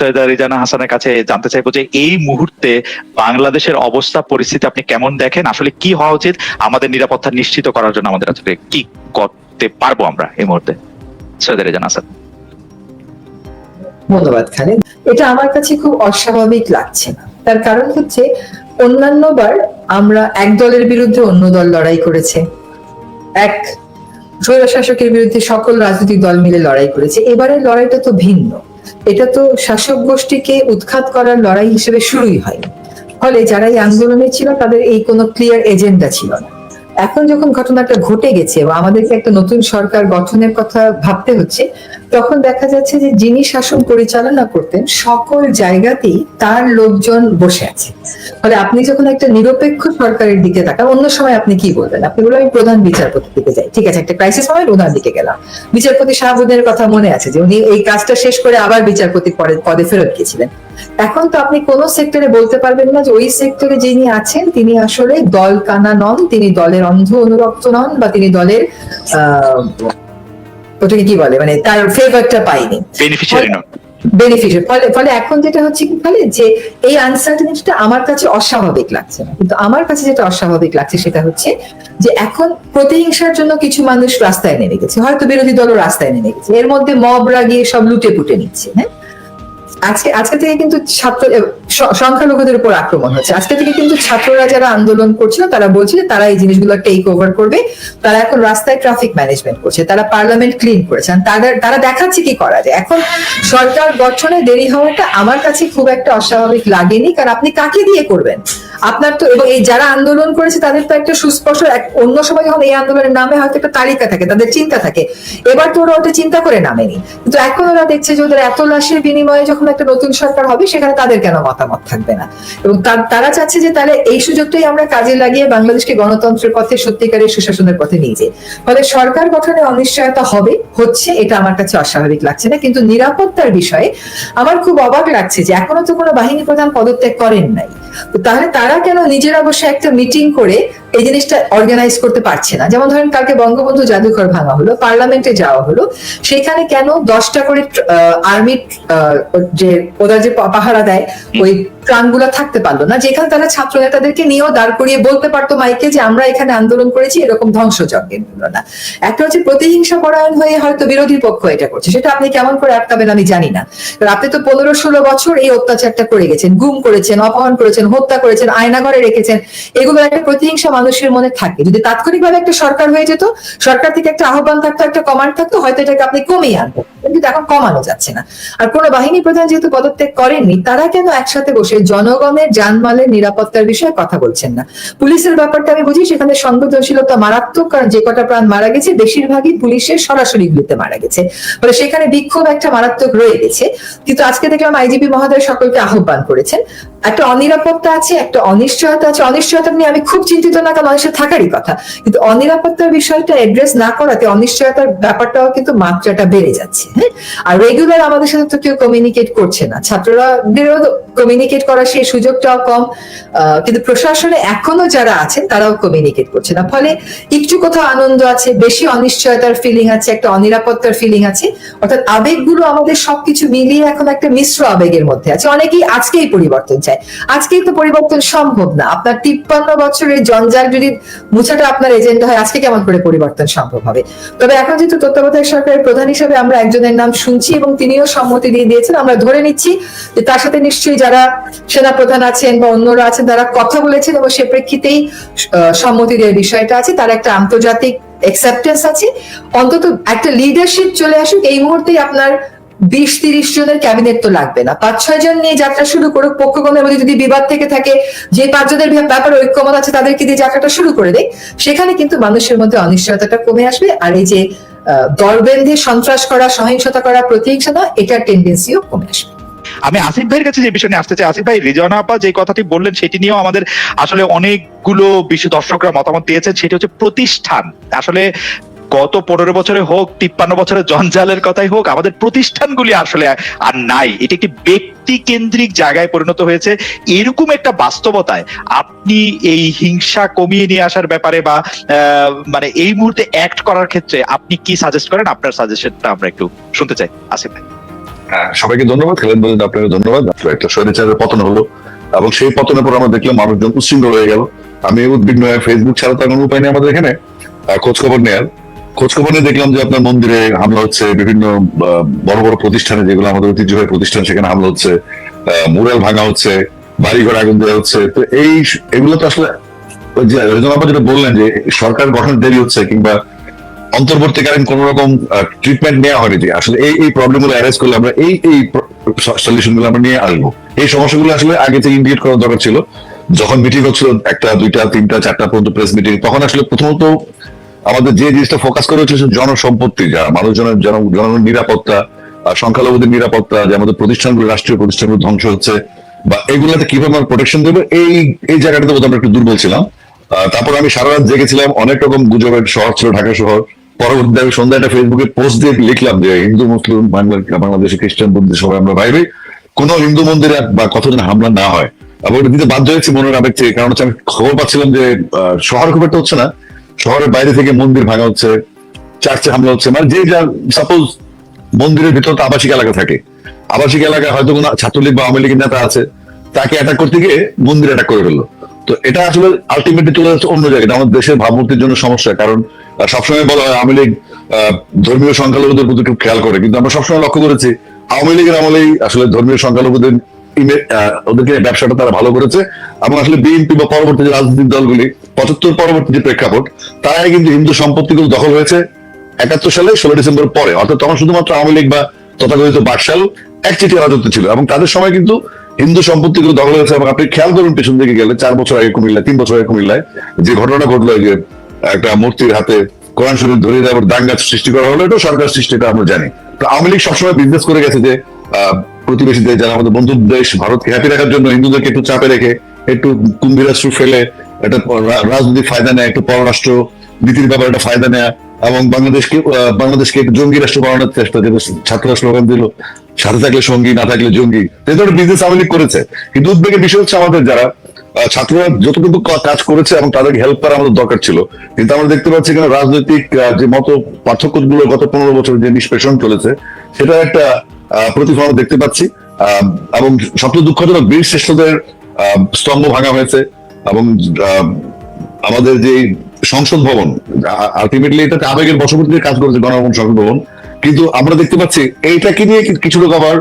সৈয়দা রিজানা হাসানের কাছে জানতে চাইব যে এই মুহূর্তে বাংলাদেশের অবস্থা, পরিস্থিতি আপনি কেমন দেখেন? আসলে কি হওয়া উচিত? আমাদের নিরাপত্তা নিশ্চিত করার জন্য আমাদের আসলে কি করতে পারব আমরা এই মুহূর্তে? সৈয়দা রিজানা হাসান। ধন্যবাদ, খালেদ। এটা আমার কাছে খুব অস্বাভাবিক লাগছে না। তার কারণ হচ্ছে, অন্যান্যবার আমরা এক দলের বিরুদ্ধে অন্য দল লড়াই করেছে। এক স্বৈরশাসকের বিরুদ্ধে সকল রাজনৈতিক দল মিলে লড়াই করেছে। এবারের লড়াইটা তো ভিন্ন। এটা তো শাসক গোষ্ঠীকে উৎখাত করার লড়াই হিসেবে শুরুই হয়। ফলে যারা এই আন্দোলনে ছিল, তাদের এই কোনো ক্লিয়ার এজেন্ডা ছিল না। এখন যখন ঘটনাটা ঘটে গেছে বা আমাদেরকে একটা নতুন সরকার গঠনের কথা ভাবতে হচ্ছে তখন দেখা যাচ্ছে যে যিনি শাসন পরিচালনা করতেন, সকল জায়গাতেই তার লোকজন বসে আছে। ফলে আপনি যখন একটা নিরপেক্ষ সরকারের দিকে তাকান, অন্য সময় আপনি কি বলবেন? আপনি বলবেন, আমি প্রধান বিচারপতির দিকে যাই ঠিক আছে, একটা ক্রাইসিস সময় প্রধান দিকে গেলাম। বিচারপতি শাহাবুদ্দিনের কথা মনে আছে যে উনি এই কাজটা শেষ করে আবার বিচারপতি পরে পদে ফেরত গিয়েছিলেন। এখন তো আপনি কোন সেক্টরে বলতে পারবেন না যে ওই সেক্টরে যিনি আছেন, তিনি আসলে দল কানা নন, তিনি দলের অন্ধ অনুরক্ত নন বা তিনি দলের, আহ ওটাকে কি বলে? মানে তার ফেভারটা পাইনি। বেনিফিশিয়ারি বেনিফিশিয়াল ফলে ফলে এখন যেটা হচ্ছে কি ফলে যে এই আনসার্টেনিটিটা আমার কাছে অস্বাভাবিক লাগছে না। কিন্তু আমার কাছে যেটা অস্বাভাবিক লাগছে সেটা হচ্ছে যে এখন প্রতিহিংসার জন্য কিছু মানুষ রাস্তায় নেমে গেছে। হয়তো বিরোধী দলও রাস্তায় নেমে গেছে। এর মধ্যে মবরা গিয়ে সব লুটে পুটে নিচ্ছে হ্যাঁ? আজকে আজকে থেকে কিন্তু ছাত্র সংখ্যালঘুদের উপর আক্রমণ হচ্ছে। আজকে থেকে কিন্তু ছাত্ররা যারা আন্দোলন করছিল, তারা বলছিল তারা এই জিনিসগুলো টেক ওভার করবে। তারা এখন রাস্তায় ট্রাফিক ম্যানেজমেন্ট করছে, তারা পার্লামেন্ট ক্লিন করেছে। তাদের, তারা দেখাচ্ছে কি করা যায়। এখন সরকার গঠনে দেরি হওয়াটা আমার কাছে খুব একটা অস্বাভাবিক লাগেনি, কারণ আপনি কাকে দিয়ে করবেন? আপনার তো এবং এই যারা আন্দোলন করেছে, তাদের তো একটা সুস্পষ্ট এক- অন্য সময় যখন এই আন্দোলনের নামে হয়তো একটা তালিকা থাকে, তাদের চিন্তা থাকে। এবার তো ওরা ওটা চিন্তা করে নামেনি। কিন্তু এখন ওরা দেখছে যে ওদের এত লাশের বিনিময়ে যখন একটা নতুন সরকার হবে, সেখানে তাদের কেন মতামত থাকবে না? এবং তারা চাচ্ছে যে তাহলে এই সুযোগটাই আমরা কাজে লাগিয়ে বাংলাদেশকে গণতন্ত্রের পথে, সত্যিকারের সুশাসনের পথে নিয়ে যাই। ফলে সরকার গঠনে অনিশ্চয়তা হবে, হচ্ছে, এটা আমার কাছে অস্বাভাবিক লাগছে না। কিন্তু নিরাপত্তার বিষয়ে আমার খুব অবাক লাগছে যে এখনও তো কোনো বাহিনী প্রধান পদত্যাগ করেন নাই। তাহলে তারা কেন নিজেরা বসে একটা মিটিং করে এই জিনিসটা অর্গানাইজ করতে পারছে না। যেমন ধরেন কালকে বঙ্গবন্ধু জাদুঘর ভাঙা হলো পার্লামেন্টে যাওয়া হলো সেখানে কেন দশটা করে আর্মি যে, ওরা যে পাহারা দেয়, ওই ট্রানগুলো থাকতে পারল না। যেখানে তারা ছাত্র নেতাদেরকে নিয়েও দাঁড় করিয়ে বলতে পারতো মাইকে যে, আমরা এখানে আন্দোলন করেছি, এরকম ধ্বংসযজ্ঞের হলো না একটা হচ্ছে প্রতিহিংসা পরায়ণ হয়ে হয়তো বিরোধী পক্ষ এটা করছে। সেটা আপনি কেমন করে আটকাবেন আমি জানি না। আপনি তো পনেরো ষোলো বছর এই অত্যাচারটা করে গেছেন, গুম করেছেন, অপহরণ করেছেন, হত্যা করেছেন, আয়নাঘরে রেখেছেন। এগুলো একটা প্রতিহিংসা মানুষের মনে থাকে। যদি তাৎক্ষণিকভাবে একটা সরকার হয়ে যেত, সরকার থেকে একটা আহ্বান থাকতো, একটা কমান্ড থাকতো, হয়তো এটাকে আপনি কমিয়ে আনতেন। কিন্তু এখন কমানো যাচ্ছে না। আর কোনো বাহিনী প্রধান যেহেতু পদত্যাগ করেননি, তারা কেন একসাথে বসে জনগণের নিরাপত্তার বিষয়ে কথা বলছেন না? পুলিশের ব্যাপারটা আমি বুঝি, সেখানে সংবেদনশীলতা মারাত্মক, কারণ যে কটা প্রাণ মারা গেছে, বেশিরভাগই পুলিশের সরাসরি গুলিতে মারা গেছে। ফলে সেখানে বিক্ষোভ একটা মারাত্মক রয়ে গেছে। কিন্তু আজকে দেখলাম আইজিপি মহোদয় সকলকে আহ্বান করেছেন। একটা অনিরাপত্তা আছে, একটা অনিশ্চয়তা আছে। অনিশ্চয়তা নিয়ে আমি খুব চিন্তিত না কারণ অনিশ্চয় থাকারই কথা। কিন্তু অনিরাপত্তার বিষয়টা এড্রেস না করাতে অনিশ্চয়তার ব্যাপারটাও কিন্তু মাত্রাটা বেড়ে যাচ্ছে হ্যাঁ? আর রেগুলার আমাদের সাথে তো কেউ কমিউনিকেট করছে না। ছাত্ররা কমিউনিকেট করার সেই সুযোগটাও কম। কিন্তু প্রশাসনে এখনও যারা আছেন, তারাও কমিউনিকেট করছে না। ফলে একটু কোথাও আনন্দ আছে, বেশি অনিশ্চয়তার ফিলিং আছে, একটা অনিরাপত্তার ফিলিং আছে। অর্থাৎ আবেগগুলো আমাদের সবকিছু মিলিয়ে এখন একটা মিশ্র আবেগের মধ্যে আছে। অনেকেই আজকেই পরিবর্তন চায়। আজকেই তো পরিবর্তন সম্ভব না। আপনার তিপ্পান্ন বছরের জঞ্জাল যদি মুছাটা আপনার এজেন্ডা হয়, আজকে কেমন করে পরিবর্তন সম্ভব হবে? তবে এখন যেহেতু তত্ত্বাবধায়ক সরকারের প্রধান হিসেবে আমরা একজনের নাম শুনছি এবং তিনিও সম্মতি দিয়ে দিয়েছেন, আমরা ধরে নিচ্ছি যে তার সাথে নিশ্চয়ই যারা সেনা প্রধান আছেন বা অন্যরা আছেন, তারা কথা বলেছেন এবং সে প্রেক্ষিতেই সম্মতি দেওয়ার বিষয়টা আছে। তার একটা আন্তর্জাতিক অ্যাকসেপ্টেন্স আছে। অন্তত একটা লিডারশিপ চলে আসুক, এই মুহূর্তেই আপনার বিশ তিরিশ জনের ক্যাবিনেট তো লাগবে না। পাঁচ ছয় জন নিয়ে যাত্রা শুরু করুক পক্ষগণের মধ্যে যদি বিবাদ থেকে থাকে যে পাঁচজনের ব্যাপ- ব্যাপারে ঐক্যমত আছে তাদেরকে দিয়ে যাত্রাটা শুরু করে দেয় সেখানে কিন্তু মানুষের মধ্যে অনিশ্চয়তাটা কমে আসবে। আর এই যে আহ, দল সন্ত্রাস করা সহিংসতা করা প্রতিহিংসতা এটার টেন্ডেন্সিও কমে আসবে। আমি আসিফ ভাইয়ের কাছে যে বিষয় নিয়ে আসতে চাই আসিফ ভাই রিজনা আপা যে কথাটি বললেন সেটি নিয়েও আমাদের আসলে অনেকগুলো বিশ্ব দর্শকরা মতামত দিয়েছেন সেটি হচ্ছে প্রতিষ্ঠান। আসলে গত পনেরো বছরে হোক তিপ্পান্ন বছরের জঞ্জালের কথাই হোক আমাদের প্রতিষ্ঠানগুলি আসলে আর নাই। এটি একটি ব্যক্তি কেন্দ্রিক জায়গায় পরিণত হয়েছে। এরকম একটা বাস্তবতায় আপনি এই হিংসা কমিয়ে নিয়ে আসার ব্যাপারে বা মানে এই মুহূর্তে অ্যাক্ট করার ক্ষেত্রে আপনি কি সাজেস্ট করেন? আপনার সাজেশনটা আমরা একটু শুনতে চাই। আসিফ ভাই। হ্যাঁ, সবাইকে ধন্যবাদ। খেলেন বলেন আপনাকে ধন্যবাদ। একটা স্বৈরাচারের পতন হলো এবং সেই পতনের পর আমরা দেখলাম মানুষজন উচ্ছৃঙ্খল হয়ে গেল। আমি উদ্বিগ্ন ফেসবুক ছাড়া তো কোনো উপায় নেই আমাদের এখানে। খোঁজ খবর নেয়ার। খোঁজ খবর নিয়ে দেখলাম যে আপনার মন্দিরে হামলা হচ্ছে, বিভিন্ন বড় বড় প্রতিষ্ঠানে যেগুলো আমাদের ঐতিহ্যবাহী প্রতিষ্ঠান, সেখানে হামলা হচ্ছে মুরাল ভাঙা হচ্ছে, বাড়িঘর আগুন দেওয়া হচ্ছে। তো এই এগুলো তো আসলে যেটা বললেন যে সরকার গঠন দেরি হচ্ছে কিংবা অন্তর্বর্তীকালীন কোন রকম ট্রিটমেন্ট নেওয়া হয়নি যে আসলে এই এই প্রবলেমগুলো অ্যারেস্ট করলে আমরা এই এই সলিউশনগুলো আমরা নিয়ে আসব। এই সমস্যাগুলো আসলে আগে থেকে ইন্ডিকেট করার দরকার ছিল। যখন মিটিং হচ্ছিল একটা, দুইটা, তিনটা, চারটা পর্যন্ত প্রেস মিটিং তখন আসলে প্রথমত আমাদের যে জিনিসটা ফোকাস করা হচ্ছে জনসম্পত্তি যা, মানুষজনের জন, জনগণের নিরাপত্তা সংখ্যালঘুদের নিরাপত্তা, যে আমাদের প্রতিষ্ঠানগুলো, রাষ্ট্রীয় প্রতিষ্ঠানগুলো ধ্বংস হচ্ছে, বা এগুলাতে কীভাবে আমরা প্রোটেকশন দেবো, এই এই জায়গাটাতে বোধহয় আমরা একটু দুর্বল ছিলাম। তারপর আমি সারা রাত জেগেছিলাম, অনেক রকম গুজবের শহর ছিল ঢাকা শহর। পরবর্তীতে আমি সন্ধ্যায় একটা ফেসবুকে পোস্ট দিয়ে লিখলাম যে, হিন্দু, মুসলিম, বাংলা, বাংলাদেশে, খ্রিস্টান বুদ্ধি সবাই আমরা বাইরে কোন হিন্দু মন্দিরে বা কতজন হামলা না হয়। এটা দিতে বাধ্য হয়েছি মনের আবেগ থেকে কারণ হচ্ছে আমি খবর পাচ্ছিলাম যে শহর খুব একটা হচ্ছে না শহরের বাইরে থেকে মন্দির ভাঙা হচ্ছে, চার্চে হামলা হচ্ছে মানে যে যা সাপোজ মন্দিরের ভিতর তো আবাসিক এলাকা থাকে। আবাসিক এলাকায় হয়তো কোনো ছাত্রলীগ বা আওয়ামী লীগের নেতা আছে, তাকে অ্যাটাক করতে গিয়ে মন্দির অ্যাটাক করে ফেলল। তো এটা আসলে আলটিমেটলি চলে যাচ্ছে অন্য জায়গায় আমাদের দেশের ভাবমূর্তির জন্য সমস্যা, কারণ সবসময় বলা হয় আওয়ামী লীগ ধর্মীয় সংখ্যালঘুদের প্রতি খেয়াল করে, কিন্তু আমরা সবসময় লক্ষ্য করেছি, আওয়ামী লীগের আমলেই আসলে ধর্মীয় সংখ্যালঘুদের ওদেরকে ব্যবসাটা তারা ভালো করেছে। এবং আসলে বিএনপি বা পরবর্তী যে রাজনৈতিক দলগুলি, পঁচাত্তর পরবর্তী যে প্রেক্ষাপট, তারাই কিন্তু হিন্দু সম্পত্তিগুলো দখল হয়েছে একাত্তর সালে, ষোলো ডিসেম্বর পরে। অর্থাৎ তখন শুধুমাত্র আওয়ামী লীগ বা তথাকথিত বাকশাল একচিটি রাজত্ব ছিল। এবং তাদের সময় কিন্তু হিন্দু সম্পত্তিগুলো দখল হয়েছে। এবং আপনি খেয়াল করুন পেছন দিকে গেলে, চার বছর আগে কুমিল্লায়, তিন বছর আগে কুমিল্লায় যে ঘটনা ঘটলো যে একটা মূর্তির হাতে কোরআন শরীফ ধরে দেওয়ার দাঙ্গা সৃষ্টি করা হলো এটা সরকার সৃষ্টি, এটা আমরা জানি। তো আওয়ামী লীগ সবসময় বিজনেস করে গেছে যে প্রতিবেশী দেশ যারা আমাদের বন্ধু দেশ ভারতকে হ্যাপি রাখার জন্য হিন্দুদেরকে একটু চাপে রেখে, একটু কুম্ভীরাস্ত্র ফেলে, একটা রাজনৈতিক ফায়দা নেয়, একটু পররাষ্ট্র নীতির ব্যাপারে একটা ফায়দা নেয়া, এবং বাংলাদেশকে বাংলাদেশকে একটু জঙ্গি রাষ্ট্র বানানোর চেষ্টা যেটা ছাত্ররা স্লোগান দিল সাথে থাকলে সঙ্গী, না থাকলে জঙ্গি। ধরনের বিজনেস আওয়ামী লীগ করেছে। কিন্তু উদ্বেগের বিষয় হচ্ছে আমাদের যারা ছাত্ররা যতটুকু কাজ করেছে এবং তাদেরকে হেল্প করা আমাদের দরকার ছিল। কিন্তু আমরা দেখতে পাচ্ছি এখানে রাজনৈতিক যে মত পার্থক্যগুলো গত পনেরো বছর যে নিষ্পেষণ চলেছে সেটা একটা প্রতিফলন দেখতে পাচ্ছি। এবং সবচেয়ে দুঃখজনক বীর শ্রেষ্ঠদের স্তম্ভ ভাঙা হয়েছে এবং আমাদের যে সংসদ ভবন আলটিমেটলি এটা আবেগের বশবর্তীতে কাজ করেছে গণভবন সংসদ ভবন, কিন্তু আমরা দেখতে পাচ্ছি এইটাকে নিয়ে কিছু লোক আবার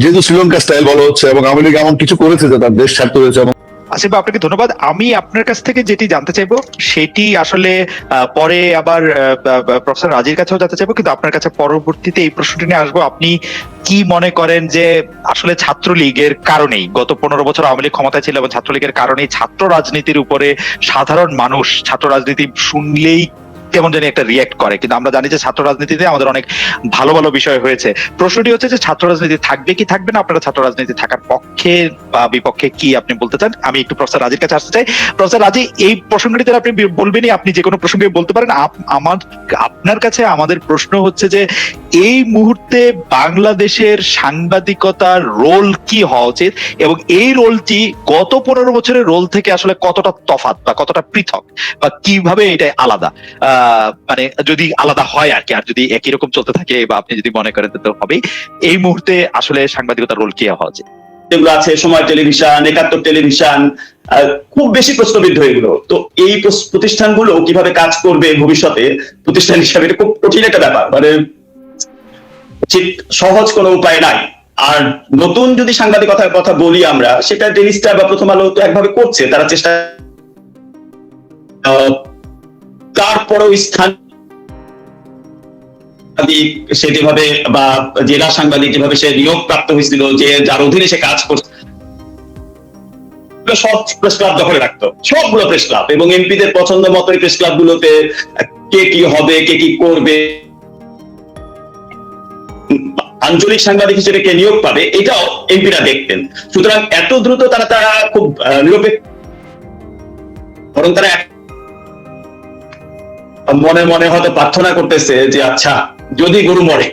যেহেতু শ্রীলঙ্কা স্টাইল বলা হচ্ছে এবং আওয়ামী লীগ এমন কিছু করেছে যে তার দেশ ছাড়তে হয়েছে এবং আসিফ আপনাকে ধন্যবাদ। আমি আপনার কাছ থেকে যেটি জানতে চাইব, সেটি আসলে পরে আবার প্রফেসর রাজির কাছেও জানতে চাইব, কিন্তু আপনার কাছে পরবর্তীতে এই প্রশ্নটি নিয়ে আসব। আপনি কি মনে করেন যে আসলে ছাত্রলীগের কারণেই, গত পনেরো বছর আওয়ামী লীগ ক্ষমতায় ছিল এবং ছাত্রলীগের কারণেই ছাত্র রাজনীতির উপরে সাধারণ মানুষ, ছাত্র রাজনীতি শুনলেই কেমন জানি একটা রিয়েক্ট করে। কিন্তু আমরা জানি যে ছাত্র রাজনীতিতে আমাদের অনেক ভালো ভালো বিষয় হয়েছে। প্রশ্নটি হচ্ছে যে ছাত্র রাজনীতি থাকবে কি থাকবে না? আপনারা ছাত্র রাজনীতি থাকার পক্ষে বা বিপক্ষে কি আপনি বলতে চান? আমি একটু প্রফেসর রাজির কাছে আসতে চাই। প্রফেসর রাজি, এই প্রসঙ্গটিতে আপনি বলবেনই, আপনি যে কোনো প্রসঙ্গে বলতে পারেন। আমার আপনার কাছে আমাদের প্রশ্ন হচ্ছে যে এই মুহূর্তে বাংলাদেশের সাংবাদিকতার রোল কি হওয়া উচিত? এবং এই রোলটি গত পনেরো বছরের রোল থেকে আসলে কতটা তফাত বা কতটা পৃথক? বা কীভাবে এটা আলাদা? মানে যদি আলাদা হয় আর কি, আর যদি একই রকম চলতে থাকে বা আপনি যদি মনে করেন তো হবেই। এই মুহূর্তে আসলে সাংবাদিকতার রোল কি হওয়া উচিত? যেগুলো আছে সময় টেলিভিশন, একাত্তর টেলিভিশন খুব বেশি প্রশ্নবিদ্ধ এগুলো। তো এই প্রতিষ্ঠানগুলো কীভাবে কাজ করবে ভবিষ্যতে? প্রতিষ্ঠান হিসাবে এটা খুব কঠিন একটা ব্যাপার। মানে সহজ কোনো উপায় নাই। আর নতুন যদি সাংবাদিকতার কথা বলি আমরা সেটা ডেলি বা প্রথম আলো তো একভাবে করছে তারা চেষ্টা আহ, তারপরেও স্থান সে যেভাবে বা জেলা সাংবাদিক যেভাবে সে নিয়োগ প্রাপ্ত হয়েছিল যে যার অধীনে সে কাজ করছে সব প্রেস ক্লাব দখলে রাখতো। সবগুলো প্রেস ক্লাব এবং এমপিদের পছন্দ মতো প্রেস ক্লাব গুলোতে কে কি হবে কে কি করবে আঞ্চলিক সাংবাদিক হিসেবে কে নিয়োগ পাবে, এটাও এমপিরা দেখতেন। সুতরাং এত দ্রুত তারা তারা খুব নিরপেক্ষ বরং তারা মনে মনে হয়তো প্রার্থনা করতেছে যে আচ্ছা যদি গরু মরে।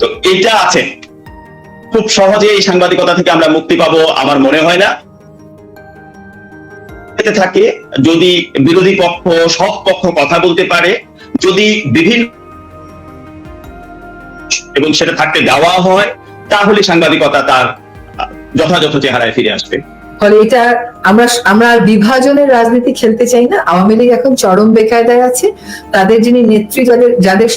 তো এটা আছে। খুব সহজে এই সাংবাদিকতা থেকে আমরা মুক্তি পাবো আমার মনে হয় না। থাকে, যদি বিরোধী পক্ষ সব পক্ষ কথা বলতে পারে, যদি বিভিন্ন এবং সেটা থাকতে দেওয়া হয়, তাহলে সাংবাদিকতা তার যথাযথ চেহারায় ফিরে আসবে। ফলে এটা আমরা আমরা বিভাজনের রাজনীতি খেলতে চাই না। আওয়ামী লীগ এখন চরম বেকায়দায় আছে। তাদের যিনি যাদের যাদের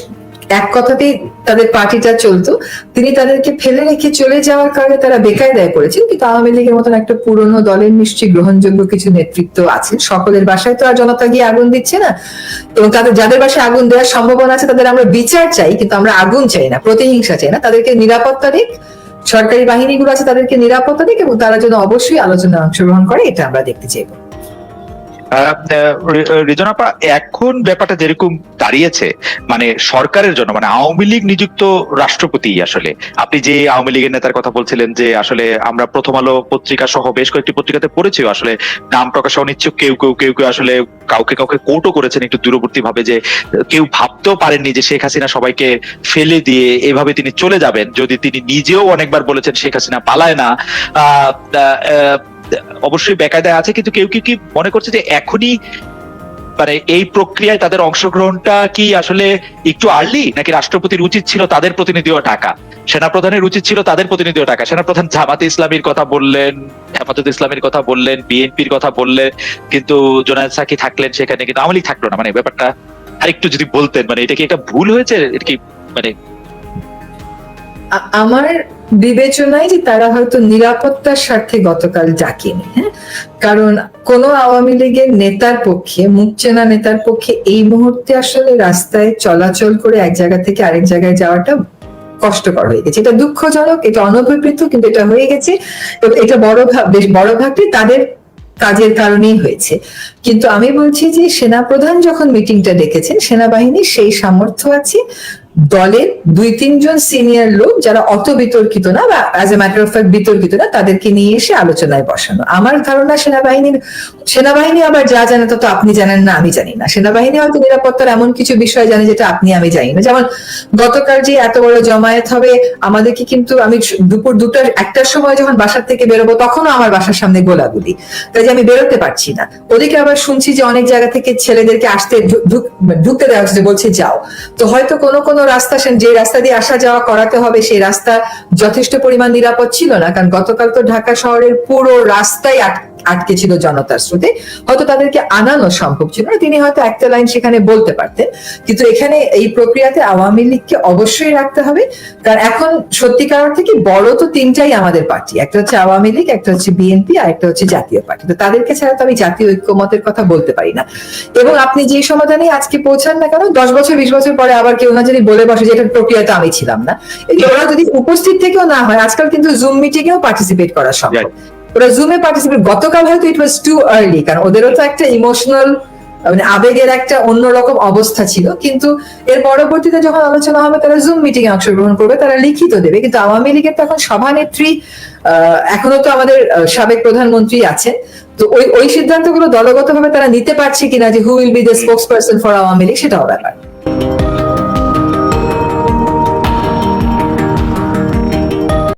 এক কথাতেই তাদের পার্টিটা চলতো। তিনি তাদেরকে ফেলে রেখে চলে যাওয়ার কারণে তারা বেকায়দায় পড়েছেন, কিন্তু আওয়ামী লীগের মতন একটা পুরনো দলের নিশ্চয়ই গ্রহণযোগ্য কিছু নেতৃত্ব আছে সকলের বাসায় তো আর জনতা গিয়ে আগুন দিচ্ছে না। এবং তাদের, যাদের বাসায় আগুন দেওয়ার সম্ভাবনা আছে, তাদের আমরা বিচার চাই, কিন্তু আমরা আগুন চাই না, প্রতিহিংসা চাই না। তাদেরকে নিরাপত্তা দিক, সরকারি বাহিনীগুলো আছে তাদেরকে নিরাপত্তা দিক, এবং তারা যেন অবশ্যই আলোচনায় অংশগ্রহণ করে, এটা আমরা দেখতে চাইব। এখন ব্যাপারটা যেরকম দাঁড়িয়েছে মানে সরকারের জন্য মানে আওয়ামী লীগ নিযুক্ত রাষ্ট্রপতি আসলে, আপনি যে আওয়ামী লীগের নেতার কথা বলছিলেন যে আসলে আমরা প্রথম আলো পত্রিকা সহ বেশ কয়েকটি পত্রিকাতে পড়েছি আসলে নাম প্রকাশ অনিচ্ছুক কেউ কেউ কেউ কেউ আসলে কাউকে কাউকে কোর্টও করেছেন একটু দূরবর্তী ভাবে যে কেউ ভাবতেও পারেননি যে শেখ হাসিনা সবাইকে ফেলে দিয়ে এভাবে তিনি চলে যাবেন, যদি তিনি নিজেও অনেকবার বলেছেন শেখ হাসিনা পালায় না। অবশ্যই বেকায়দায় আছে, কিন্তু কেউ কি কি মনে করছে যে এখনই মানে এই প্রক্রিয়ায় তাদের অংশগ্রহণটা কি আসলে একটু আর্লি নাকি রাষ্ট্রপতির উচিত ছিল তাদের প্রতিনিধিও টাকা? সেনাপ্রধানের উচিত ছিল তাদের প্রতিনিধিও টাকা। সেনাপ্রধান জামাতে ইসলামীর কথা বললেন, হেফাজত ইসলামের কথা বললেন, বিএনপির কথা বললেন, কিন্তু জোনায়দ সাকি থাকলেন সেখানে, কিন্তু আওয়ামী লীগ থাকল না। মানে ব্যাপারটা আরেকটু যদি বলতেন মানে এটা কি একটা ভুল হয়েছে? এটা কি মানে আমার বিবেচনায় যে তারা হয়তো নিরাপত্তার স্বার্থে গতকাল ডাকেনি হ্যাঁ? কারণ কোন আওয়ামী লীগের নেতার পক্ষে মুখ চেনা নেতার পক্ষে এই মুহূর্তে আসলে রাস্তায় চলাচল করে এক জায়গা থেকে আরেক জায়গায় যাওয়াটা কষ্টকর হয়ে গেছে। এটা দুঃখজনক, এটা অনভিপ্রেত, কিন্তু এটা হয়ে গেছে। এটা বড় বেশ বড় ভাগটি তাদের কাজের কারণেই হয়েছে। কিন্তু আমি বলছি যে সেনাপ্রধান যখন মিটিংটা ডেকেছেন, সেনাবাহিনীর সেই সামর্থ্য আছে। দলের দুই, তিনজন সিনিয়র লোক যারা অত বিতর্কিত না বা as a matter of fact বিতর্কিত না, তাদেরকে নিয়ে এসে আলোচনায় বসানো। আমার ধারণা সেনাবাহিনীর, সেনাবাহিনী আবার যা জানে তা তো আপনি জানেন না, আমি জানি না। সেনাবাহিনী হয়তো নিরাপত্তার এমন কিছু বিষয় জানে যেটা আপনি, আমি জানি না। যেমন গতকাল যে এত বড় জমায়েত হবে, আমাদেরকে কিন্তু আমি দুপুর দুটার, একটার সময় যখন বাসার থেকে বেরোবো, তখনও আমার বাসার সামনে গোলাগুলি। তাই যে আমি বেরোতে পারছি না। ওদিকে আবার শুনছি যে অনেক জায়গা থেকে ছেলেদেরকে আসতে ঢুক- ঢুকতে দেওয়া হচ্ছে, বলছে যাও। তো হয়তো কোনো কোনো রাস্তা যে রাস্তা দিয়ে আসা যাওয়া করাতে হবে, সেই রাস্তা যথেষ্ট পরিমাণ নিরাপদ ছিল না। কারণ গতকাল তো ঢাকা শহরের পুরো রাস্তায় আটকে ছিল জনতার স্রোতে, হয়তো তাদেরকে আনানো সম্ভব ছিল না। তিনি হয়তো একটা লাইন সেখানে বলতে পারতেন। কিন্তু এখানে এই প্রক্রিয়াতে আওয়ামী লীগকে অবশ্যই রাখতে হবে। কারণ এখন সত্যিকার অর্থে কি বড় তো তিনটাই আমাদের পার্টি। একটা হচ্ছে আওয়ামী লীগ, একটা হচ্ছে বিএনপি আর একটা হচ্ছে জাতীয় পার্টি। তো তাদেরকে ছাড়া তো আমি জাতীয় ঐক্যমতের কথা বলতে পারি না। এবং আপনি যে সমাধানে আজকে পৌঁছান না কেন, দশ বছর, বিশ বছর পরে আবার কেউ না যদি বলে বসে যে এটার প্রক্রিয়াতে আমি ছিলাম না। ওরা যদি উপস্থিত থেকেও না হয়, আজকাল কিন্তু জুম মিটিং এও পার্টিসিপেট করা সম্ভব। ওরা জুমে পার্টিসিপেট গতকাল হয়তো ইট ওয়াজ টু আর্লি কারণ ওদেরও তো একটা ইমোশনাল মানে আবেগের একটা অন্যরকম অবস্থা ছিল, কিন্তু এর পরবর্তীতে যখন আলোচনা হবে, তারা জুম মিটিং এ অংশগ্রহণ করবে, তারা লিখিত দেবে, কিন্তু আওয়ামী লীগের তো এখন সভানেত্রী এখনও তো আমাদের সাবেক প্রধানমন্ত্রী আছেন, তো ওই ওই সিদ্ধান্তগুলো দলগতভাবে তারা নিতে পারছে কিনা যে who will be the spokesperson for Awami League, সেটাও ব্যাপার।